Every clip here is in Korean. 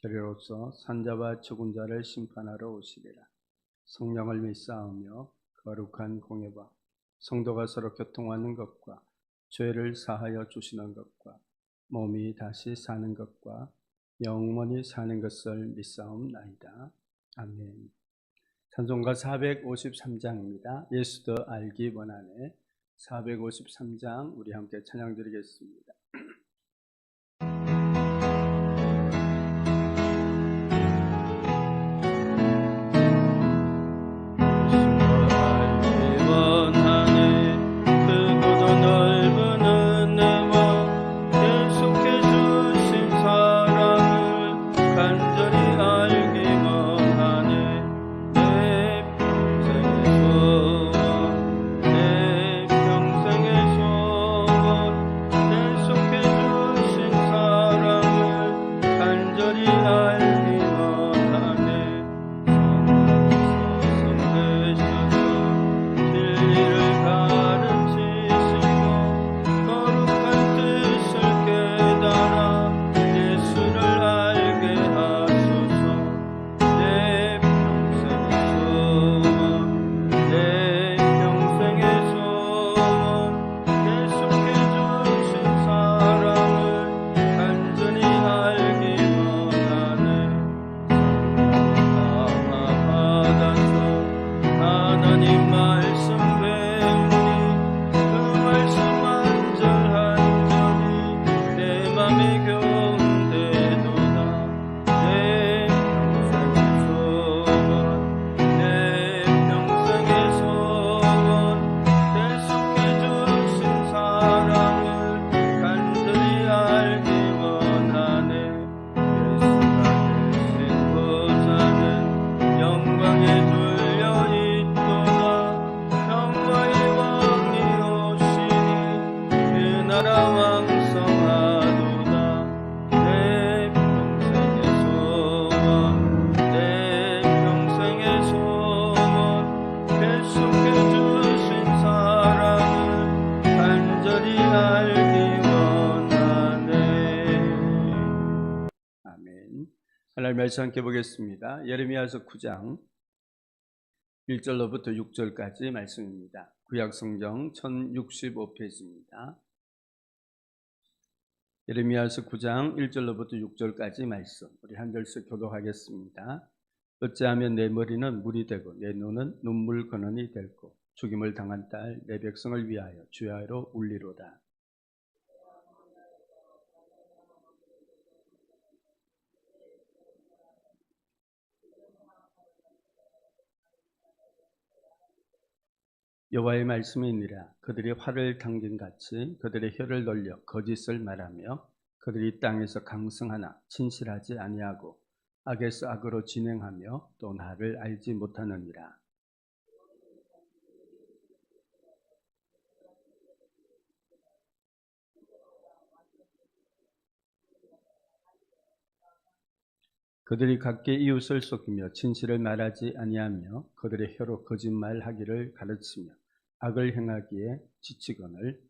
저리로서 산자와 죽은 자를 심판하러 오시리라. 성령을 믿사오며 거룩한 공예와 성도가 서로 교통하는 것과 죄를 사하여 주시는 것과 몸이 다시 사는 것과 영원히 사는 것을 믿사옵나이다. 아멘. 찬송가 453장입니다. 예수도 알기 원하네. 453장 우리 함께 찬양 드리겠습니다. 하나님 말씀 함께 보겠습니다. 예레미야서 9장 1절로부터 6절까지 말씀입니다. 구약 성경 1065페이지입니다. 예레미야서 9장 1절로부터 6절까지 말씀. 우리 한 절씩 교독하겠습니다. 어찌하면 내 머리는 물이 되고 내 눈은 눈물 근원이 될고 죽임을 당한 딸 내 백성을 위하여 주야로 울리로다. 여호와의 말씀이니라. 그들이 활을 당긴 같이 그들의 혀를 놀려 거짓을 말하며 그들이 땅에서 강성하나 진실하지 아니하고 악에서 악으로 진행하며 또 나를 알지 못하느니라 그들이 각기 이웃을 속이며 진실을 말하지 아니하며 그들의 혀로 거짓말하기를 가르치며 악을 행하기에 지치거늘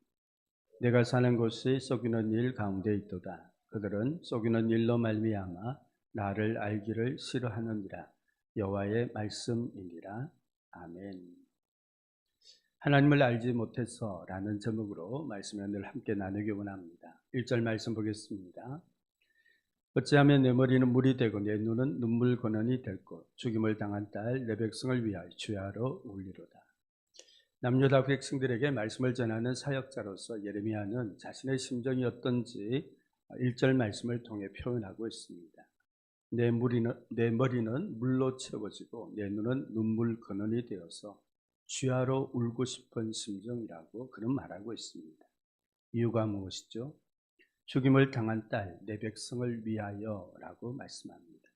내가 사는 곳이 속이는 일 가운데 있도다. 그들은 속이는 일로 말미암아 나를 알기를 싫어하느니라. 여호와의 말씀이니라. 아멘. 하나님을 알지 못해서라는 제목으로 말씀을 늘 함께 나누기 원합니다. 1절 말씀 보겠습니다. 어찌하면 내 머리는 물이 되고 내 눈은 눈물 근원이 될고 죽임을 당한 딸 내 백성을 위하여 주야로 울리로다. 남유다 백성들에게 말씀을 전하는 사역자로서 예레미야는 자신의 심정이 어떤지 1절 말씀을 통해 표현하고 있습니다. 내, 머리는, 내 머리는 물로 채워지고 내 눈은 눈물 근원이 되어서 주야로 울고 싶은 심정이라고 그는 말하고 있습니다. 이유가 무엇이죠? 죽임을 당한 딸, 내 백성을 위하여 라고 말씀합니다.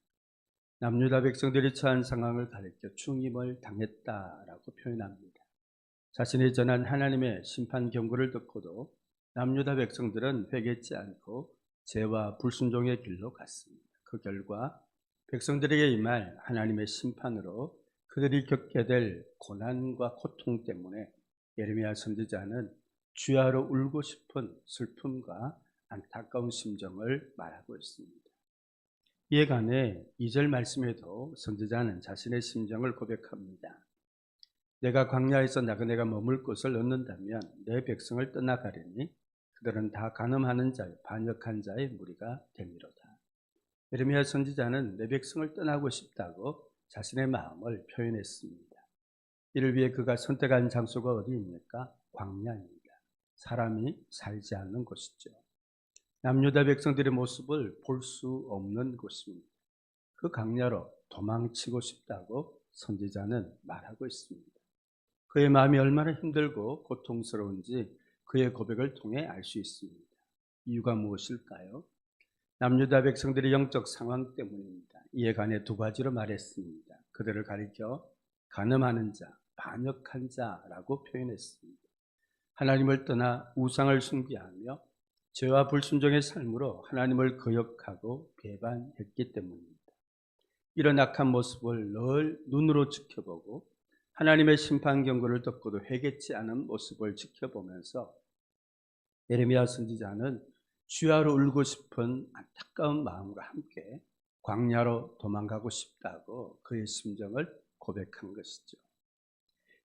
남유다 백성들이 처한 상황을 가리켜 중임을 당했다라고 표현합니다. 자신이 전한 하나님의 심판 경고를 듣고도 남유다 백성들은 회개치 않고 죄와 불순종의 길로 갔습니다. 그 결과 백성들에게 임할 하나님의 심판으로 그들이 겪게 될 고난과 고통 때문에 예레미야 선지자는 주야로 울고 싶은 슬픔과 안타까운 심정을 말하고 있습니다. 이에 관해 2절 말씀에도 선지자는 자신의 심정을 고백합니다. 내가 광야에서 나그네가 머물 곳을 얻는다면 내 백성을 떠나가리니 그들은 다 간음하는 자요 반역한 자의 무리가 되미로다. 예레미야 선지자는 내 백성을 떠나고 싶다고 자신의 마음을 표현했습니다. 이를 위해 그가 선택한 장소가 어디입니까? 광야입니다. 사람이 살지 않는 곳이죠. 남유다 백성들의 모습을 볼 수 없는 곳입니다. 그 강야로 도망치고 싶다고 선지자는 말하고 있습니다. 그의 마음이 얼마나 힘들고 고통스러운지 그의 고백을 통해 알 수 있습니다. 이유가 무엇일까요? 남유다 백성들의 영적 상황 때문입니다. 이에 관해 두 가지로 말했습니다. 그들을 가리켜 가늠하는 자, 반역한 자라고 표현했습니다. 하나님을 떠나 우상을 숭배하며 죄와 불순종의 삶으로 하나님을 거역하고 배반했기 때문입니다. 이런 악한 모습을 늘 눈으로 지켜보고 하나님의 심판 경고를 듣고도 회개치 않은 모습을 지켜보면서 예레미야 선지자는 주야로 울고 싶은 안타까운 마음과 함께 광야로 도망가고 싶다고 그의 심정을 고백한 것이죠.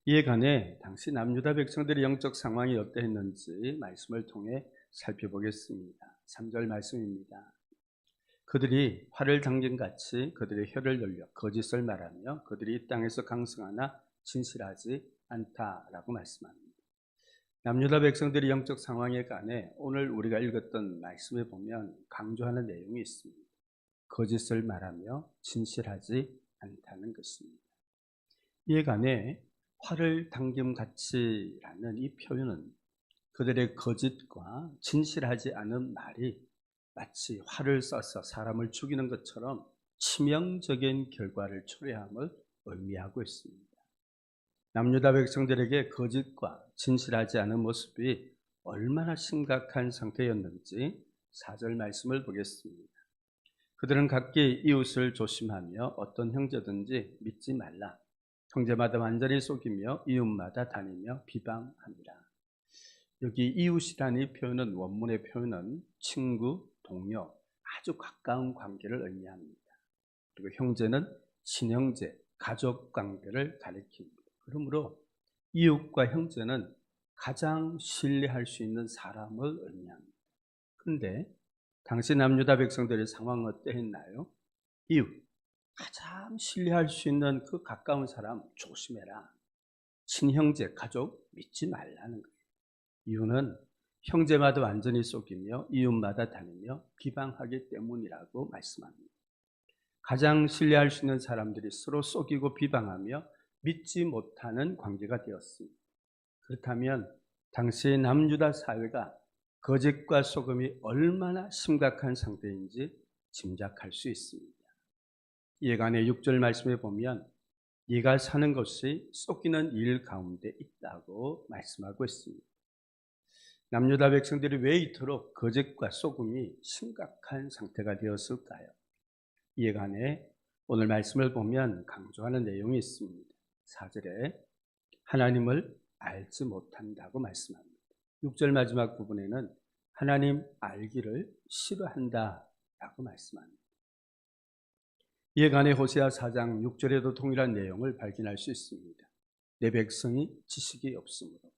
이에 관해 당시 남유다 백성들의 영적 상황이 어떠했는지 말씀을 통해 살펴보겠습니다. 3절 말씀입니다. 그들이 활을 당긴 같이 그들의 혀를 열려 거짓을 말하며 그들이 이 땅에서 강성하나 진실하지 않다라고 말씀합니다. 남유다 백성들의 영적 상황에 관해 오늘 우리가 읽었던 말씀에 보면 강조하는 내용이 있습니다. 거짓을 말하며 진실하지 않다는 것입니다. 이에 관해 활을 당김 같이라는 이 표현은 그들의 거짓과 진실하지 않은 말이 마치 활을 쏴서 사람을 죽이는 것처럼 치명적인 결과를 초래함을 의미하고 있습니다. 남유다 백성들에게 거짓과 진실하지 않은 모습이 얼마나 심각한 상태였는지 4절 말씀을 보겠습니다. 그들은 각기 이웃을 조심하며 어떤 형제든지 믿지 말라. 형제마다 완전히 속이며 이웃마다 다니며 비방합니다. 여기 이웃이라는 이 표현은 원문의 표현은 친구, 동료, 아주 가까운 관계를 의미합니다. 그리고 형제는 친형제, 가족 관계를 가리킵니다. 그러므로 이웃과 형제는 가장 신뢰할 수 있는 사람을 의미합니다. 그런데 당시 남유다 백성들의 상황은 어떠했나요? 이웃, 가장 신뢰할 수 있는 그 가까운 사람 조심해라. 친형제, 가족 믿지 말라는 거예요. 이유는 형제마다 완전히 속이며 이웃마다 다니며 비방하기 때문이라고 말씀합니다. 가장 신뢰할 수 있는 사람들이 서로 속이고 비방하며 믿지 못하는 관계가 되었습니다. 그렇다면 당시 남유다 사회가 거짓과 소금이 얼마나 심각한 상태인지 짐작할 수 있습니다. 예간의 6절 말씀에 보면 네가 사는 것이 쏟기는 일 가운데 있다고 말씀하고 있습니다. 남유다 백성들이 왜 이토록 거짓과 소금이 심각한 상태가 되었을까요? 이에 관해 오늘 말씀을 보면 강조하는 내용이 있습니다. 4절에 하나님을 알지 못한다고 말씀합니다. 6절 마지막 부분에는 하나님 알기를 싫어한다 라고 말씀합니다. 이에 관해 호세아 4장 6절에도 동일한 내용을 발견할 수 있습니다. 내 백성이 지식이 없으므로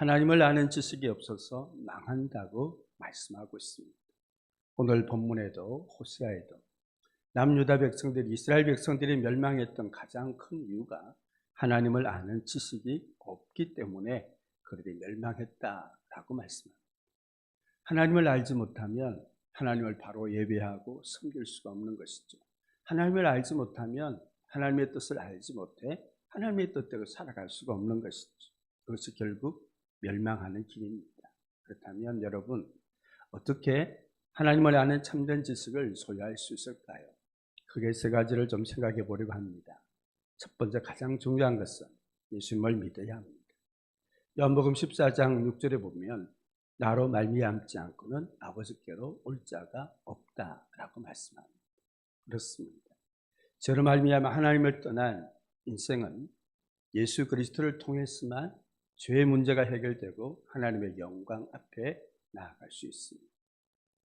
하나님을 아는 지식이 없어서 망한다고 말씀하고 있습니다. 오늘 본문에도 호세아에도 남유다 백성들이 이스라엘 백성들이 멸망했던 가장 큰 이유가 하나님을 아는 지식이 없기 때문에 그들이 멸망했다라고 말씀합니다. 하나님을 알지 못하면 하나님을 바로 예배하고 섬길 수가 없는 것이죠. 하나님을 알지 못하면 하나님의 뜻을 알지 못해 하나님의 뜻대로 살아갈 수가 없는 것이죠. 그것이 결국 멸망하는 길입니다. 그렇다면 여러분 어떻게 하나님을 아는 참된 지식을 소유할 수 있을까요? 크게 세 가지를 좀 생각해 보려고 합니다. 첫 번째 가장 중요한 것은 예수님을 믿어야 합니다. 요한복음 14장 6절에 보면 나로 말미암지 않고는 아버지께로 올 자가 없다라고 말씀합니다. 그렇습니다. 저로 말미암아 하나님을 떠난 인생은 예수 그리스도를 통해서만 죄의 문제가 해결되고 하나님의 영광 앞에 나아갈 수 있습니다.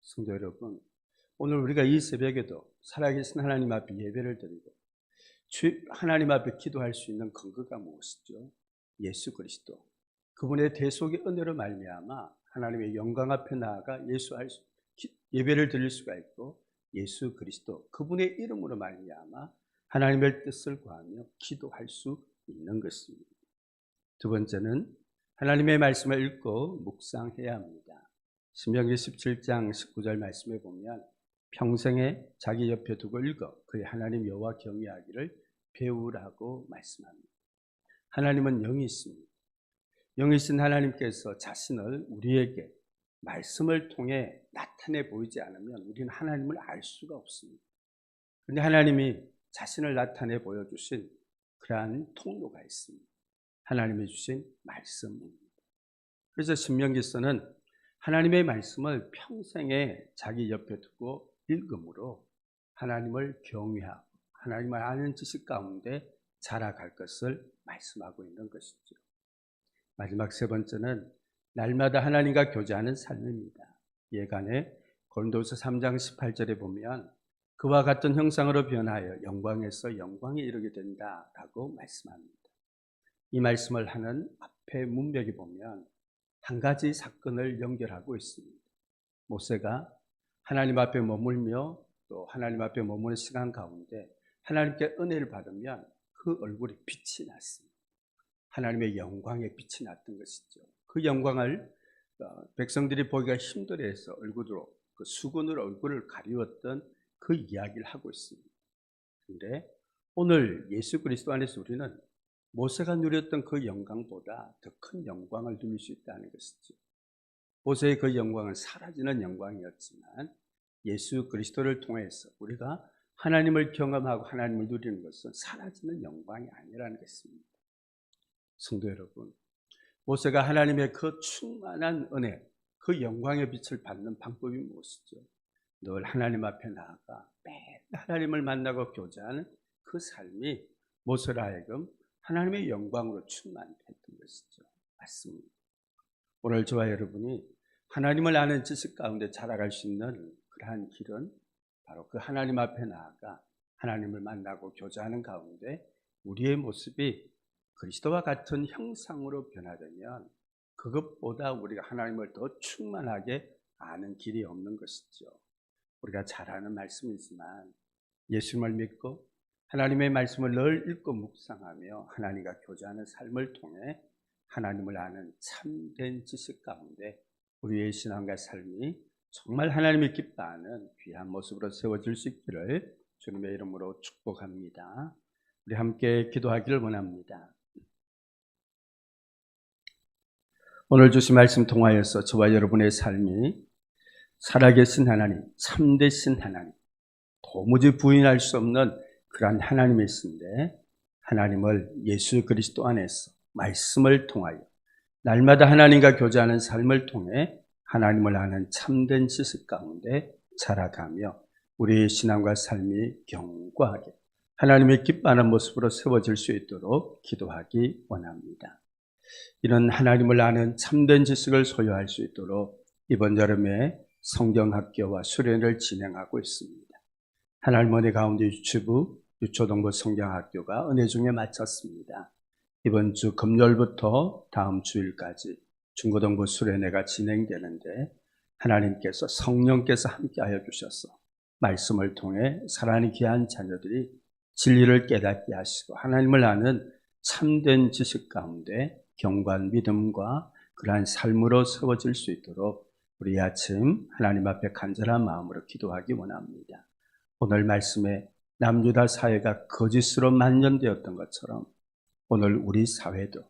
성도 여러분, 오늘 우리가 이 새벽에도 살아계신 하나님 앞에 예배를 드리고 하나님 앞에 기도할 수 있는 근거가 무엇이죠? 예수 그리스도. 그분의 대속의 은혜로 말미암아 하나님의 영광 앞에 나아가 예수 할 수, 예배를 드릴 수가 있고 예수 그리스도 그분의 이름으로 말미암아 하나님의 뜻을 구하며 기도할 수 있는 것입니다. 두 번째는 하나님의 말씀을 읽고 묵상해야 합니다. 신명기 17장 19절 말씀에 보면 평생에 자기 옆에 두고 읽어 그의 하나님 여호와 경외하기를 배우라고 말씀합니다. 하나님은 영이 있습니다. 영이신 하나님께서 자신을 우리에게 말씀을 통해 나타내 보이지 않으면 우리는 하나님을 알 수가 없습니다. 그런데 하나님이 자신을 나타내 보여주신 그러한 통로가 있습니다. 하나님이 주신 말씀입니다. 그래서 신명기서는 하나님의 말씀을 평생에 자기 옆에 두고 읽음으로 하나님을 경외하고 하나님을 아는 지식 가운데 자라갈 것을 말씀하고 있는 것이죠. 마지막 세 번째는 날마다 하나님과 교제하는 삶입니다. 예간에 고린도서 3장 18절에 보면 그와 같은 형상으로 변하여 영광에서 영광에 이르게 된다라고 말씀합니다. 이 말씀을 하는 앞에 문맥에 보면 한 가지 사건을 연결하고 있습니다. 모세가 하나님 앞에 머물며 또 하나님 앞에 머무는 시간 가운데 하나님께 은혜를 받으면 그 얼굴에 빛이 났습니다. 하나님의 영광에 빛이 났던 것이죠. 그 영광을 어, 백성들이 보기가 힘들어해서 얼굴로 그 수건으로 얼굴을 가리웠던 그 이야기를 하고 있습니다. 그런데 오늘 예수 그리스도 안에서 우리는 모세가 누렸던 그 영광보다 더 큰 영광을 누릴 수 있다는 것이죠. 모세의 그 영광은 사라지는 영광이었지만 예수 그리스도를 통해서 우리가 하나님을 경험하고 하나님을 누리는 것은 사라지는 영광이 아니라는 것입니다. 성도 여러분, 모세가 하나님의 그 충만한 은혜, 그 영광의 빛을 받는 방법이 무엇이죠? 늘 하나님 앞에 나아가 매일 하나님을 만나고 교제하는 그 삶이 모세라 하여금 하나님의 영광으로 충만했던 것이죠. 맞습니다. 오늘 저와 여러분이 하나님을 아는 지식 가운데 자라갈 수 있는 그러한 길은 바로 그 하나님 앞에 나아가 하나님을 만나고 교제하는 가운데 우리의 모습이 그리스도와 같은 형상으로 변화되면 그것보다 우리가 하나님을 더 충만하게 아는 길이 없는 것이죠. 우리가 잘 아는 말씀이지만 예수님을 믿고 하나님의 말씀을 늘 읽고 묵상하며 하나님과 교제하는 삶을 통해 하나님을 아는 참된 지식 가운데 우리의 신앙과 삶이 정말 하나님이 기뻐하는 귀한 모습으로 세워질 수 있기를 주님의 이름으로 축복합니다. 우리 함께 기도하기를 원합니다. 오늘 주신 말씀 통하여서 저와 여러분의 삶이 살아계신 하나님, 참되신 하나님, 도무지 부인할 수 없는 그러한 하나님이신데 하나님을 예수 그리스도 안에서 말씀을 통하여 날마다 하나님과 교제하는 삶을 통해 하나님을 아는 참된 지식 가운데 자라가며 우리의 신앙과 삶이 견고하게 하나님의 기뻐하는 모습으로 세워질 수 있도록 기도하기 원합니다. 이런 하나님을 아는 참된 지식을 소유할 수 있도록 이번 여름에 성경학교와 수련을 진행하고 있습니다. 하나님의 가운데 유치부 유초동부 성경학교가 은혜 중에 마쳤습니다. 이번 주 금요일부터 다음 주일까지 중고등부 수련회가 진행되는데 하나님께서 성령께서 함께하여 주셔서 말씀을 통해 사랑이 귀한 자녀들이 진리를 깨닫게 하시고 하나님을 아는 참된 지식 가운데 경관 믿음과 그러한 삶으로 세워질 수 있도록 우리 아침 하나님 앞에 간절한 마음으로 기도하기 원합니다. 오늘 말씀에 남유다 사회가 거짓으로 만연되었던 것처럼 오늘 우리 사회도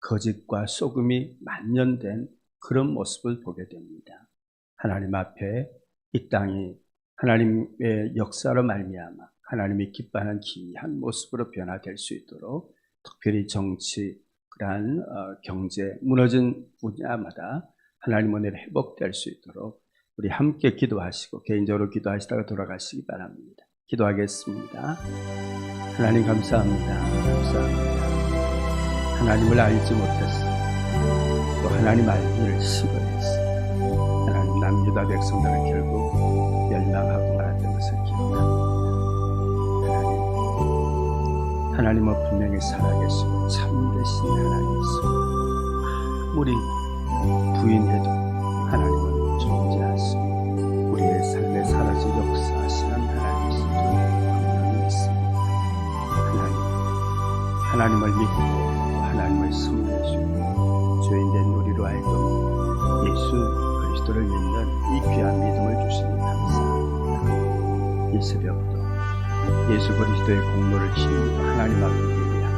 거짓과 속음이 만연된 그런 모습을 보게 됩니다. 하나님 앞에 이 땅이 하나님의 역사로 말미암아 하나님이 기뻐하는 귀한 모습으로 변화될 수 있도록 특별히 정치, 그러한 어, 경제, 무너진 분야마다 하나님 은혜로 회복될 수 있도록 우리 함께 기도하시고 개인적으로 기도하시다가 돌아가시기 바랍니다. 기도하겠습니다. 하나님 감사합니다. 감사합니다. 하나님을 알지 못했어. 또 하나님 알기를 시도했어. 하나님 남유다 백성들은 결국 멸망하고 말았던 것을 기억합니다. 하나님, 하나님은 분명히 살아계시고 참되신 하나님이시고 아무리 부인해도 하나님 하나님을 믿고 또 하나님을 섬겨주고 죄인된 우리로 하여금 예수 그리스도를 믿는 이 귀한 믿음을 주시니 감사합니다. 이 새벽도 예수 그리스도의 공로를 힘입어 하나님 앞에 예배하고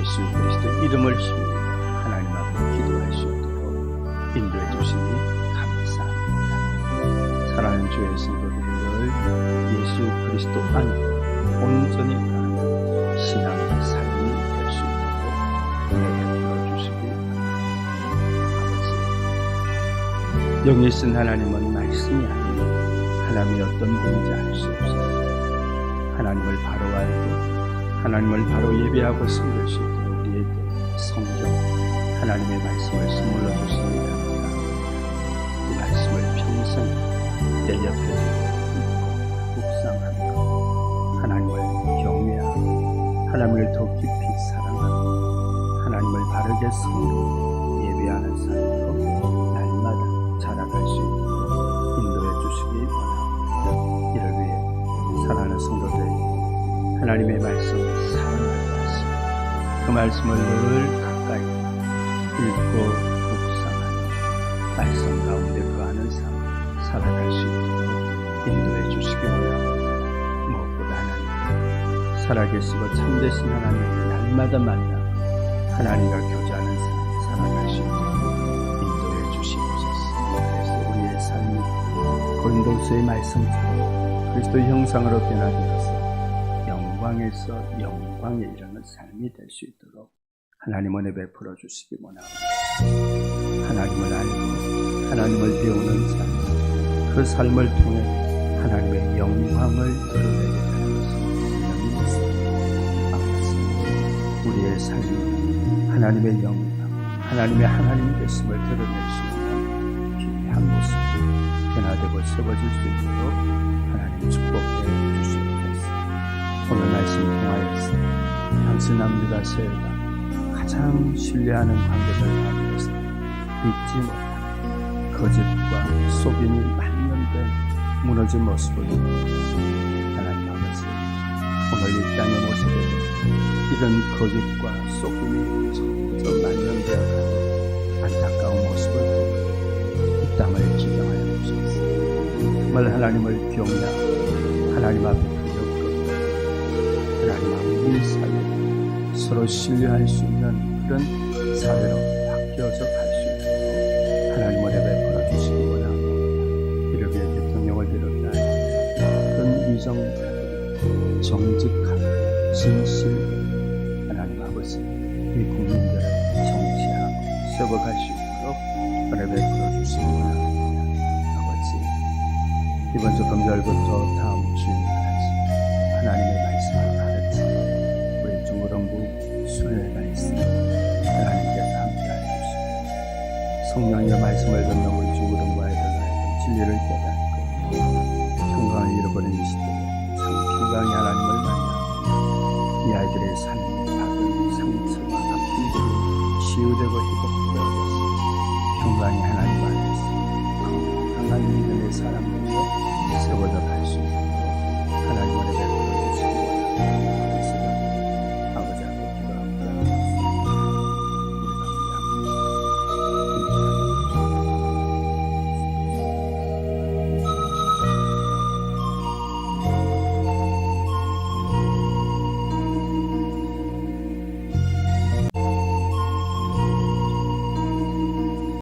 예수 그리스도의 이름을 힘입어 하나님 앞에 기도할 수 있도록 인도해 주시니 감사합니다. 사랑하는 주의 성도들을 예수 그리스도 안에 온전히 가는 신앙 영이 쓴 하나님은 말씀이 아니고 하나님이 어떤 분인지 알 수 없어요. 하나님을 바로 알고 하나님을 바로 예배하고 섬길 수 있도록 우리에게 성경 하나님의 말씀을 선물로 주시니 감사합니다. 이 말씀을 평생 내 옆에 두고 묵상하며 하나님을 경외하고 하나님을 더 깊이 사랑하고 하나님을 바르게 섬기고 예배하는 삶으로 자라갈 수 있도록 인도해 주시기 원합니다. 이를 위해 사랑하는 성도들에게 하나님의 말씀을 사랑하게 하시고 그 말씀을 늘 가까이 읽고 묵상하며 말씀 가운데 거하는 삶 살아갈 수 있도록 인도해 주시기 원합니다. 무엇보다 하나님 살아계시고 참되신 하나님을 날마다 만나 하나님과 교제 고린도서의 말씀처럼 그리스도 형상으로 변화되어서 영광에서 영광에 이르는 삶이 될 수 있도록 하나님 은혜 베풀어 주시기 원합니다. 하나님을 알고 하나님을 배우는 삶, 그 삶을 통해 하나님의 영광을 드러내게 믿습니다. 아버지, 우리의 삶이 하나님의 영광, 하나님의 하나님 되심을 드러낼 수 있는 귀한 모습, 되고 세워질 수 있도록 하나님 축복해 주시옵소서. 오늘 말씀 통하여서 당신 남유다 세가 가장 신뢰하는 관계들 가운데서 믿지 못한 거짓과 속임이 만연된 무너진 모습을 하나님 아버지 오늘 이 땅의 모습에도 이런 거짓과 속임이 점점 만연되어가는 안타까운 모습을 이 땅을 정말 하나님을 경외하고 하나님 앞에 두렵고 하나님 앞에 사회 서로 신뢰할 수 있는 그런 사회로 바뀌어서 갈 수 있도록 하나님 은혜 베풀어 주시기 원합니다. 위해 대통령을 비롯한 그런 위정 정직한 진실 하나님 아버지 이 국민들을 정치하고 있 주 금요일부터 다음 주일까지 하나님의 말씀을 가르치는 우리 중고등부 수련회가 있습니다. 하나님께서 함께하여 주시고 성령의 말씀을 듣는 우리 중고등부 아이들과 진리를 깨닫고 평강을 잃어버린 이 시대에 참 평강의 하나님을 만나 이 아이들의 삶에 받은 상처와 아픔들이 치유되고 회복되어서 평강의 하나님 안에서 건강한 믿음의 사람들로 세워져 갈수 있도록 하나님 은혜